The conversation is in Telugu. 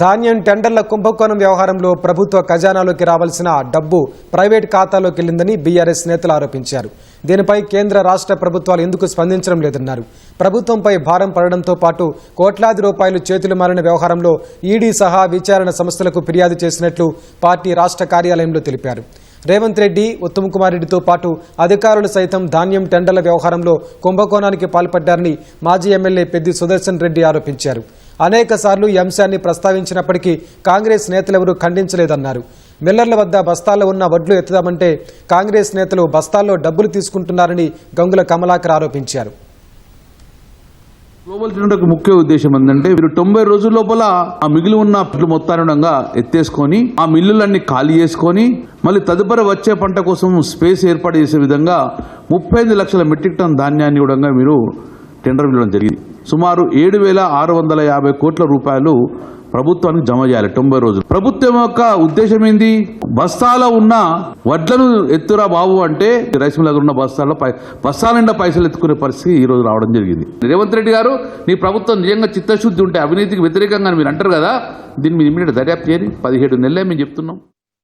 ధాన్యం టెండర్ల కుంభకోణం వ్యవహారంలో ప్రభుత్వ ఖజానాలోకి రావాల్సిన డబ్బు ప్రైవేట్ ఖాతాలోకి వెళ్ళిందని బీఆర్ఎస్ నేతలు ఆరోపించారు. దీనిపై కేంద్ర రాష్ట్ర ప్రభుత్వాలు ఎందుకు స్పందించడం లేదన్నారు. ప్రభుత్వంపై భారం పడడంతో పాటు కోట్లాది రూపాయలు చేతులు మారిన వ్యవహారంలో ఈడీ సహా విచారణ సంస్థలకు ఫిర్యాదు చేసినట్లు పార్టీ రాష్ట్ర కార్యాలయంలో తెలిపారు. రేవంత్ రెడ్డి ఉత్తమ్ కుమార్ రెడ్డితో పాటు అధికారులు సైతం ధాన్యం టెండర్ల వ్యవహారంలో కుంభకోణానికి పాల్పడ్డారని మాజీ ఎమ్మెల్యే పెద్ది సుదర్శన్ రెడ్డి ఆరోపించారు. అనేక సార్లు ఈ అంశాన్ని ప్రస్తావించినప్పటికీ కాంగ్రెస్ నేతలెవరూ ఖండించలేదన్నారు. మిల్లర్ల వద్ద బస్తాల్లో ఉన్న వడ్లు ఎత్తుదామంటే కాంగ్రెస్ నేతలు బస్తాల్లో డబ్బులు తీసుకుంటున్నారని గంగుల కమలాకర్ ఆరోపించారు. గ్లోబల్ తినడానికి ముఖ్య ఉద్దేశం ఏంటంటే మీరు తొంభై రోజుల లోపల ఆ మిగిలి ఉన్న పంటలు మొత్తానుడంగా ఎత్తేసుకొని ఆ మిల్లులన్నీ ఖాళీ చేసుకొని మళ్ళీ తదుపరి వచ్చే పంట కోసం స్పేస్ ఏర్పాటు చేసే విధంగా ముప్పై ఐదు లక్షల మెట్రిక్ టన్ ధాన్యాన్ని కూడా మీరు టెండర్ పిలవడం జరిగింది. సుమారు ఏడు వేల ఆరు వందల యాభై కోట్ల రూపాయలు ప్రభుత్వానికి జమ చేయాలి తొంభై రోజులు. ప్రభుత్వం యొక్క ఉద్దేశం ఏంది? బస్తాలో ఉన్న వడ్లను ఎత్తురా బాబు అంటే రైస్ మిల్ దగ్గర ఉన్న బస్తాల్లో పై బస్తాల నిండా పైసలు ఎత్తుకునే పరిస్థితి ఈ రోజు రావడం జరిగింది. రేవంత్ రెడ్డి గారు నీ ప్రభుత్వం నిజంగా చిత్తశుద్ధి ఉంటే అవినీతికి వ్యతిరేకంగా మీరు అంటారు కదా దీన్ని మీరు ఇమీడియట్ దర్యాప్తు చేయని పదిహేడు నెలలే మేము చెప్తున్నాం.